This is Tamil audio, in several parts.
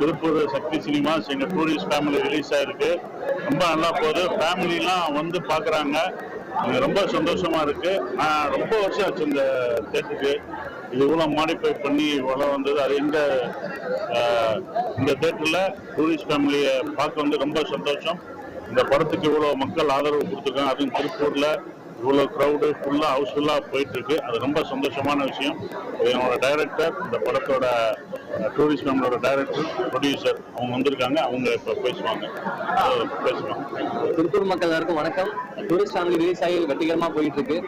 திருப்பூர் சக்தி சினிமாஸ் எங்கள் டூரிஸ்ட் ஃபேமிலி ரிலீஸ் ஆயிருக்கு. ரொம்ப நல்லா போகுது. ஃபேமிலிலாம் வந்து பார்க்குறாங்க ரொம்ப சந்தோஷமாக இருக்கு. நான் ரொம்ப வருஷம் ஆச்சு இந்த தேட்டருக்கு இது இவ்வளோ மாடிஃபை பண்ணி இவ்வளோ வந்தது. அது இந்த இந்த தேட்டரில் டூரிஸ்ட் ஃபேமிலியை பார்க்க வந்து ரொம்ப சந்தோஷம். இந்த படத்துக்கு இவ்வளோ மக்கள் ஆதரவு கொடுத்துருக்காங்க. அதுவும் திருப்பூரில் இவ்வளோ க்ரௌடு ஃபுல்லாக ஹவுஸ்ஃபுல்லாக போயிட்டுருக்கு அது ரொம்ப சந்தோஷமான விஷயம். என்னோட டைரக்டர் இந்த படத்தோட டூரிஸ்ட் ஃபேமிலியோட டைரக்டர் ப்ரொடியூசர் அவங்க வந்திருக்காங்க. அவங்க இப்போ பேசுவாங்க. பேசுவாங்க. திருப்பூர் மக்கள் எல்லாருக்கும் வணக்கம். டூரிஸ்ட் ஃபேமிலி ரிலீஸ் ஆகி வெற்றிகரமா போயிட்டு இருக்கு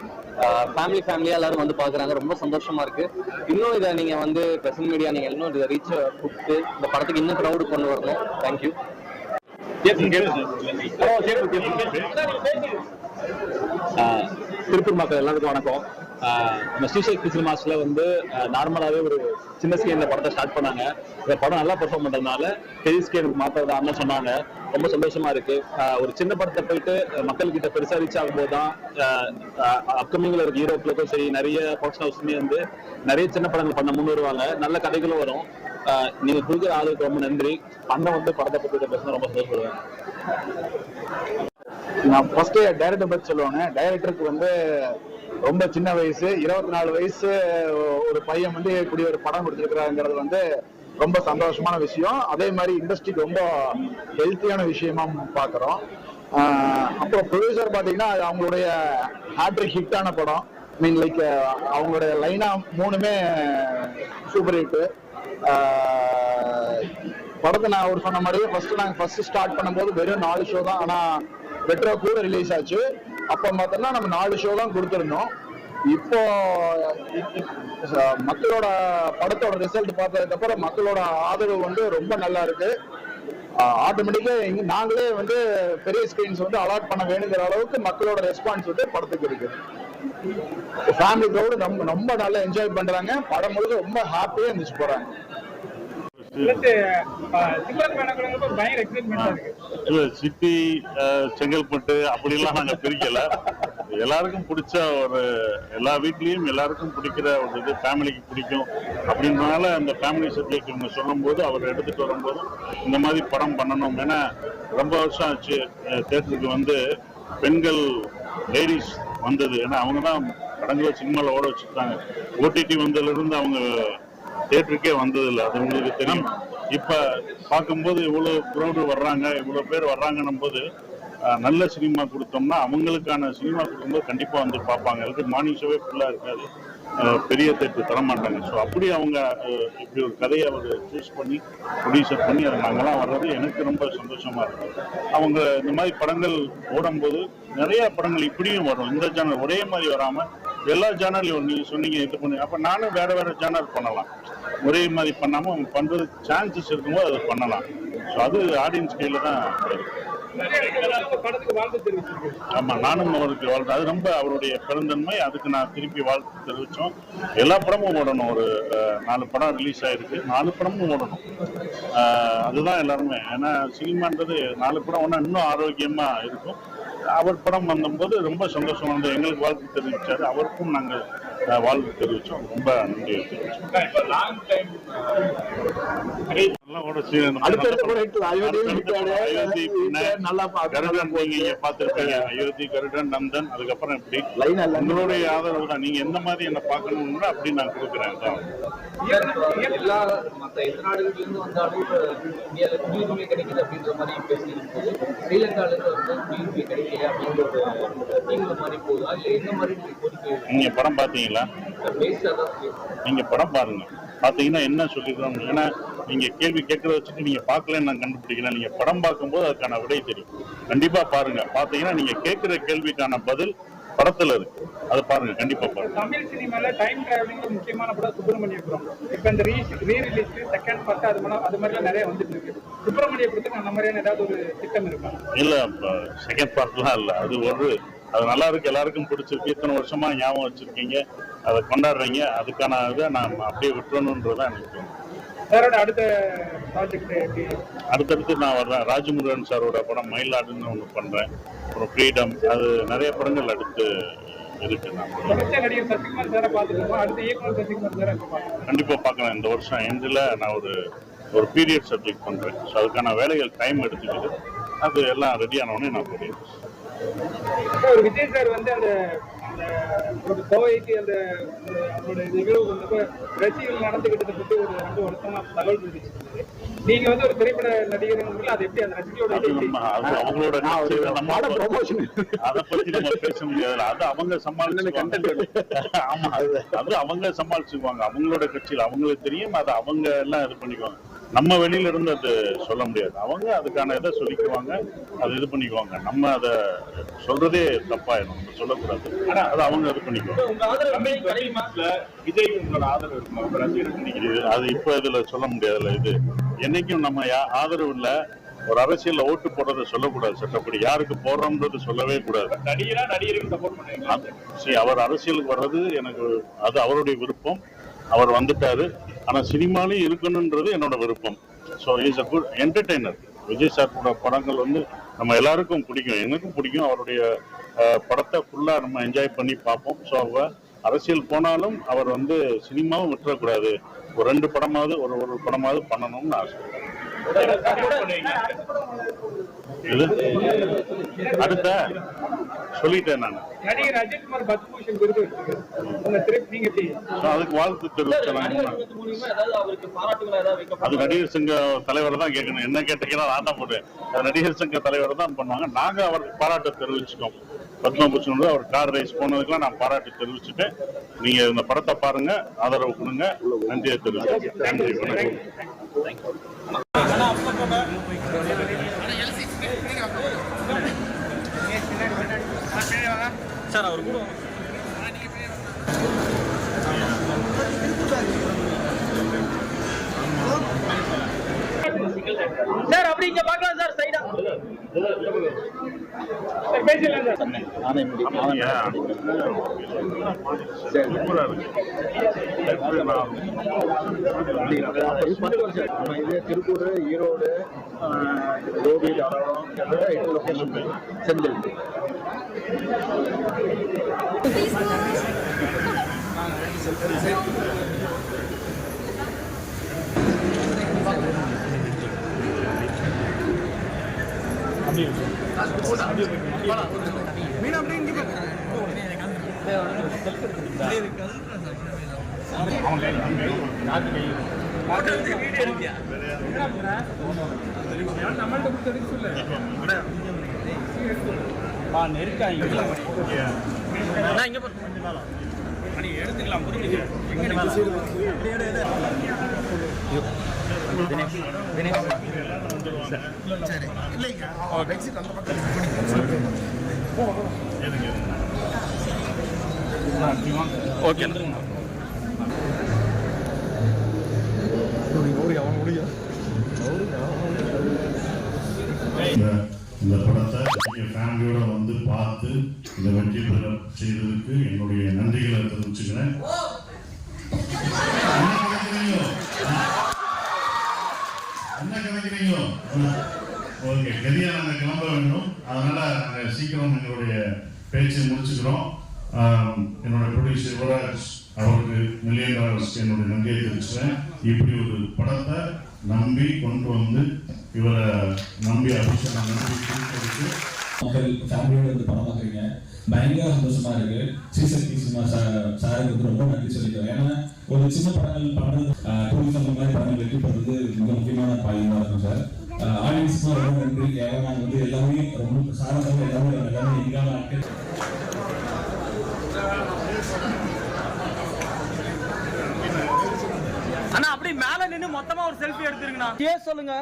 ஃபேமிலி ஃபேமிலியா எல்லாரும் வந்து பாக்குறாங்க ரொம்ப சந்தோஷமா இருக்கு. இன்னும் இதை நீங்க வந்து பிரசன்ட் மீடியா நீங்க இன்னும் இதை ரீச் கொடுத்து இந்த படத்துக்கு இன்னும் க்ரௌடு கொண்டு வரணும். தேங்க்யூ ஆஹ் திருப்பூர் மக்கள் எல்லாருக்கும் வணக்கம். நம்ம ஸ்ரீசக்தி சினிமாஸ்ல வந்து நார்மலாவே ஒரு சின்ன ஸ்கேன்ல படத்தை ஸ்டார்ட் பண்ணாங்க. இந்த படம் நல்லா பெர்ஃபார்ம் பண்றதுனால பெரிய ஸ்கேனுக்கு மாத்திரதான்னு சொன்னாங்க. ரொம்ப சந்தோஷமா இருக்கு. ஒரு சின்ன படத்தை போயிட்டு மக்கள் கிட்ட பெருசா ரீச் ஆகும்போது தான் அப்கமிங்ல இருக்க ஹீரோக்களுக்கும் சரி நிறைய ப்ரொடக்ஷன் ஹவுஸ்லயும் வந்து நிறைய சின்ன படங்கள் பண்ண முன் வருவாங்க நல்ல கதைகளும் வரும். ஆஹ் நீங்க கொடுக்குற ஆளுக்கு ரொம்ப நன்றி. அண்ணன் வந்து படத்தை பத்தி பேச ரொம்ப சந்தோஷப்படுவேன். நான் ஃபர்ஸ்ட் டைரக்டர் பத்தி சொல்லுவாங்க. டைரக்டருக்கு வந்து ரொம்ப சின்ன வயசு இருபத்தி நாலு வயசு ஒரு பையன் வந்து இப்படி ஒரு படம் கொடுத்துருக்குறாங்கிறது வந்து ரொம்ப சந்தோஷமான விஷயம். அதே மாதிரி இண்டஸ்ட்ரிக்கு ரொம்ப ஹெல்த்தியான விஷயமா பாக்குறோம் அப்புறம் ப்ரொடியூசர் பாத்தீங்கன்னா அவங்களுடைய ஹேட்ரிக் ஹிட்டான படம். மீன் லைக் அவங்களுடைய லைனா மூணுமே சூப்பர் ஹிட் படத்தை நான் அவர் சொன்ன மாதிரியே ஃபர்ஸ்ட் நாங்கள் ஃபர்ஸ்ட் ஸ்டார்ட் பண்ணும்போது வெறும் நாலு ஷோ தான். ஆனால் ரெட்ரோ கூட ரிலீஸ் ஆச்சு. அப்ப பார்த்தோம்னா நம்ம நாலு ஷோ தான் கொடுத்துருந்தோம். இப்போ மக்களோட படத்தோட ரிசல்ட் பார்த்ததுக்கு அப்புறம் மக்களோட ஆதரவு வந்து ரொம்ப நல்லா இருக்கு. ஆட்டோமேட்டிக்கா நாங்களே வந்து பெரிய ஸ்கிரீன்ஸ் வந்து அலாட் பண்ண வேணுங்கிற அளவுக்கு மக்களோட ரெஸ்பான்ஸ் வந்து படத்துக்கு இருக்கு. ஃபேமிலி க்ரௌடு ரொம்ப ரொம்ப நல்லா என்ஜாய் பண்றாங்க. படம் முழுக்க ரொம்ப ஹாப்பியா இருந்துச்சு போறாங்க இல்ல சிட்டி செங்கல்பட்டு அப்படிலாம் நாங்க பிரிக்கல. எல்லாருக்கும் பிடிச்ச ஒரு எல்லா வீட்லயும் எல்லாருக்கும் பிடிக்கிற ஒரு இது ஃபேமிலிக்கு பிடிக்கும். அப்படின்றனால அந்த ஃபேமிலி சப்ஜெக்ட் இவங்க சொல்லும்போது அவர் எடுத்துட்டு வரும்போது இந்த மாதிரி படம் பண்ணணும். ஏன்னா ரொம்ப வருஷம் ஆச்சு தேட்டருக்கு வந்து பெண்கள் லேடிஸ் வந்தது. ஏன்னா அவங்க தான் படங்களை சினிமாவில் ஓட வச்சுருக்காங்க. ஓடிடி வந்ததுலேருந்து அவங்க தேட்டருக்கே வந்ததில்லை. அது உங்களுக்கு தெரியும் இப்போ பார்க்கும்போது இவ்வளோ க்ரௌடு வர்றாங்க இவ்வளோ பேர் வர்றாங்கன்னும் போது நல்ல சினிமா கொடுத்தோம்னா அவங்களுக்கான சினிமா கொடுக்கும்போது கண்டிப்பாக வந்து பார்ப்பாங்க. அதுக்கு மார்னிங் ஷோவே ஃபுல்லாக இருக்காது. பெரிய தேட்டர் தரமாட்டாங்க ஸோ அப்படி அவங்க இப்படி ஒரு கதையை அவர் சூஸ் பண்ணி ப்ரொடியூசர் பண்ணி அதை நாங்களாம் வர்றது எனக்கு ரொம்ப சந்தோஷமாக இருக்குது அவங்க இந்த மாதிரி படங்கள் ஓடும்போது நிறைய படங்கள் இப்படியும் வரும். இந்த சேனல் ஒரே மாதிரி வராமல் எல்லா சேனல்லையும் நீங்கள் சொன்னீங்க இது பண்ணி. அப்போ நானும் வேறு வேறு சேனல் பண்ணலாம். ஒரே மாதிரி பண்ணாம அவங்க பண்ணுறது சான்சஸ் இருக்கும்போது அதை பண்ணலாம். ஸோ அது ஆடியன்ஸ் கையில் தான் ஆமாம் ஆமா நானும் அவருக்கு வாழ்த்து அது ரொம்ப அவருடைய பெருந்தன்மை. அதுக்கு நான் திருப்பி வாழ்த்து தெரிவித்தோம் எல்லா படமும் ஓடணும். ஒரு அஹ், நாலு படம் ரிலீஸ் ஆயிருக்கு. நாலு படமும் ஓடணும். அதுதான் எல்லாருமே. ஏன்னா சினிமான்றது நாலு படம் ஒன்றா இன்னும் ஆரோக்கியமா இருக்கும். அவர் படம் வந்தபோது ரொம்ப சந்தோஷம் வந்து எங்களுக்கு வாழ்த்து தெரிவித்தார் அவருக்கும் நாங்கள் வாழ்த்து தெரிவிச்சோம் ரொம்ப நன்றி தெரிவிச்சோம். அயோத்தி, கருடன் நீங்க இங்க பார்த்திருப்பீங்க. அயோத்தி கருடன் நந்தன் அதுக்கப்புறம் அல்ல உங்களுடைய ஆதரவு தான். நீங்க எந்த மாதிரி என்ன பார்க்கணும்னு அப்படி நான் கொடுக்குறேன். தான் எல்லா மற்ற எந்த நாடுகள்ல இருந்து வந்தாலும் இப்ப இந்தியால குடியுரிமை கிடைக்குது அப்படின்ற மாதிரி பேசிட்டு போது ஸ்ரீலங்கால இருந்து வந்து குடியுரிமை கிடைக்கல அப்படின்ற ஒரு தீவிர மாதிரி போகுதா? இல்ல எந்த மாதிரி கோரிக்கை நீங்க படம் பேசுறேன். நீங்க படம் பாருங்க. பாத்தீங்கன்னா என்ன சொல்லிக்கிறோம் ஏன்னா நீங்க கேள்வி கேட்கறத வச்சுட்டு நீங்க பார்க்கலன்னு நான் கண்டுபிடிக்கல. நீங்க படம் பார்க்கும்போது அதுக்கான விடை தெரியும். கண்டிப்பா பாருங்க. பாத்தீங்கன்னா நீங்க கேட்கிற கேள்விக்கான பதில் படத்துல இருக்கு. அதை பாருங்க. கண்டிப்பா பாருங்க. தமிழ் சினிமால டைம் டிராவலிங் முக்கியமான படம் சுப்பிரமணியபுரம். இப்ப இந்த re re release second part அது மாதிரி அது மாதிரிலாம் நிறைய வந்துட்டு இருக்கு. சுப்பிரமணியபுரத்துக்கு அந்த மாதிரியான ஏதாவது ஒரு திட்டம் இருக்கா? இல்ல செகண்ட் பார்ட்லாம் இல்ல. அது ஒரு அது நல்லா இருக்கு. எல்லாருக்கும் பிடிச்சிருக்கு. இத்தனை வருஷமா ஞாபகம் வச்சிருக்கீங்க. அதை கொண்டாடுறீங்க. அதுக்கான இதை நான் அப்படியே விட்டுறணுன்றதான் எனக்கு. சாரோட அடுத்த ப்ராஜெக்ட் எப்படி? அடுத்தடுத்து நான் வர்றேன். ராஜமுருகன் சாரோட படம் மயிலாடுன்னு ஒன்று பண்றேன். அப்புறம் ஃப்ரீடம் அது நிறைய படங்கள் அடுத்து இருக்கு. எப்ப பார்க்கலாம் கண்டிப்பா இந்த வருஷம் எண்டில் நான் ஒரு ஒரு பீரியட் சப்ஜெக்ட் பண்றேன். ஸோ அதுக்கான வேலைகள் டைம் எடுத்துக்கிது அது எல்லாம் ரெடி ஆனவுடனே நான் போடுறேன் ஒரு விஜய் சார் வந்து அந்த கோவைக்கு அந்த ஒரு அவரோட நிகழ்வு வந்தப்ப ரசிகர்கள் நடந்துகிட்டதை பத்தி ஒரு ரொம்ப வருத்தமா தகவல் தெரிவிச்சிருந்தது நீங்க வந்து ஒரு திரைப்பட நடிகர் அது எப்படி அந்த ரசிகளோட அவங்களோட அதை பத்தி நம்ம பேச முடியாது. அது அவங்க சமாளிச்சுக்குவாங்க. ஆமா. அது அவங்க சமாளிச்சுக்குவாங்க. அவங்களோட கட்சியில் அவங்களுக்கு தெரியும் அதை அவங்க எல்லாம் இது பண்ணிக்குவாங்க. நம்ம வெளியில இருந்து அது சொல்ல முடியாது. அவங்க அதுக்கான இதை சொல்லிக்குவாங்க அது இது பண்ணிக்குவாங்க. நம்ம அதை சொல்றதே தப்பாயிடும். நம்ம சொல்லக்கூடாது. அது அவங்க இது பண்ணிக்குவாங்க. அது இப்ப இதுல சொல்ல முடியாதுல்ல. இது என்னைக்கும் நம்ம ஆதரவு இல்ல. ஒரு அரசியல்ல ஓட்டு போடுறதை சொல்லக்கூடாது. சட்டப்படி யாருக்கு போடுறோம்ன்றது சொல்லவே கூடாது. நடிகரா நடிகருக்கு சப்போர்ட் சரி அவர் அரசியலுக்கு வர்றது எனக்கு அது அவருடைய விருப்பம். அவர் வந்துட்டாரு. ஆனா சினிமாலையும் இருக்கணுன்றது என்னோட விருப்பம். So is a good entertainer Vijay சாரோட படங்கள் வந்து நம்ம எல்லாருக்கும் பிடிக்கும். எனக்கும் பிடிக்கும். அவருடைய படத்தை ஃபுல்லா நம்ம என்ஜாய் பண்ணி பார்ப்போம். ஸோ அவ அரசியல் போனாலும் அவர் வந்து சினிமாவும் விட்டுறக்கூடாது. ஒரு ரெண்டு படமாவது ஒரு ஒரு படமாவது பண்ணணும்னு ஆசை. அடுத்த? சொல்லிட்டேன் நான் நடிகர் அஜித்குமார் பத்மபூஷன் விருது வச்சிருக்காரு. உங்க திரைப்ப நீங்க எப்படி So, அதுக்கு வாழ்த்து ஏதாவது அது நடிகர் சங்க தலைவர் தான் கேட்கணும் என்ன கேட்டீங்கன்னா நான் தான் போடுவேன் அது நடிகர் சங்க தலைவர் தான் பண்ணுவாங்க நாங்க அவருக்கு பாராட்டு தெரிவிச்சுக்கோம் பத்மபூஷன் அவர் கார் ரேஸ் போனதுக்கெல்லாம் நான் பாராட்டு தெரிவிச்சுட்டு நீங்க இந்த படத்தை பாருங்க ஆதரவு கொடுங்க நன்றியை தெரிவிச்சு நன்றி வணக்கம் இங்க பார்க்கலாம் சார் சைடா சார் பேசலாம் சார் திருப்பூர் ஈரோடு கோபி தாராளம் எட்டு லொகேஷன் செந்தில். கொடுத்து நெருக்காங்க சொல்லு இந்த இந்த படத்தை ஃபேமிலியோட வந்து பார்த்து இந்த வெற்றி பெற என்னுடைய நன்றிகளை தெரிவிச்சுக்கிறேன். என்ன கிடைக்கிறீங்களோ? ஓகே கதியா நாங்கள் கிளம்ப வேண்டும். அதனால நாங்கள் சீக்கிரம் எங்களுடைய பேச்சை முடிச்சுக்கிறோம். என்னோட ப்ரொடியூசர் யுவராஜ் அவருக்கு மில்லியன் டாலர்ஸ் என்னுடைய நன்றியை தெரிவிச்சுக்கிறேன். இப்படி ஒரு படத்தை நம்பி கொண்டு வந்து இவரை நம்பி அபிஷேகம் நம்பி மக்கள் ஃபேமிலியோட வந்து படம் பார்க்குறீங்க. பயங்கர சந்தோஷமா இருக்கு. ஸ்ரீசக்தி சினிமா சார் சாருக்கு வந்து ரொம்ப நன்றி சொல்லிக்கிறேன். ஏன்னா ஒரு சின்ன படங்கள் பண்றது டூரிசம் மாதிரி படங்கள் வெற்றி பெறது மிக முக்கியமான பாயிண்டா இருக்கும் சார் ஆடியன்ஸ்க்கும் ரொம்ப நன்றி. ஏன்னா நாங்கள் வந்து எல்லாமே ரொம்ப சாரசாக எல்லாமே எல்லாமே எங்கான ஆட்கள் அண்ணா அப்படி மேல நின்னு மொத்தமா ஒரு செல்ஃபி எடுத்துருங்கண்ணா. கே சொல்லுங்க.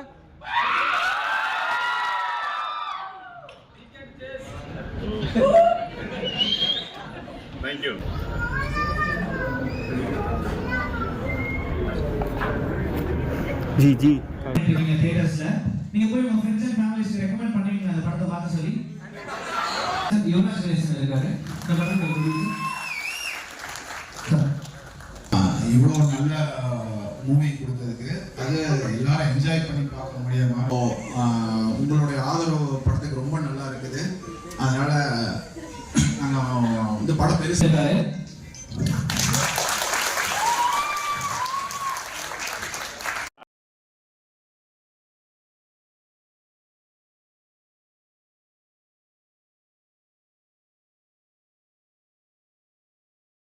தேங்க்யூ இருக்கீங்க தியேட்டர்ஸ்ல நீங்க போய் உங்க ஃப்ரெண்ட்ஸ் அண்ட் ரெக்கமெண்ட் பண்ணுவீங்க அந்த படத்தை பார்க்க சொல்லி யோகா சுரேஷன் இருக்காரு இந்த படத்தை இவ்வளோ நல்ல மூவி கொடுத்ததுக்கு அது எல்லாரும் என்ஜாய் பண்ணி பார்க்க முடியாம உங்களுடைய ஆதரவு படத்துக்கு ரொம்ப நல்லா இருக்குது. அதனால நாங்கள்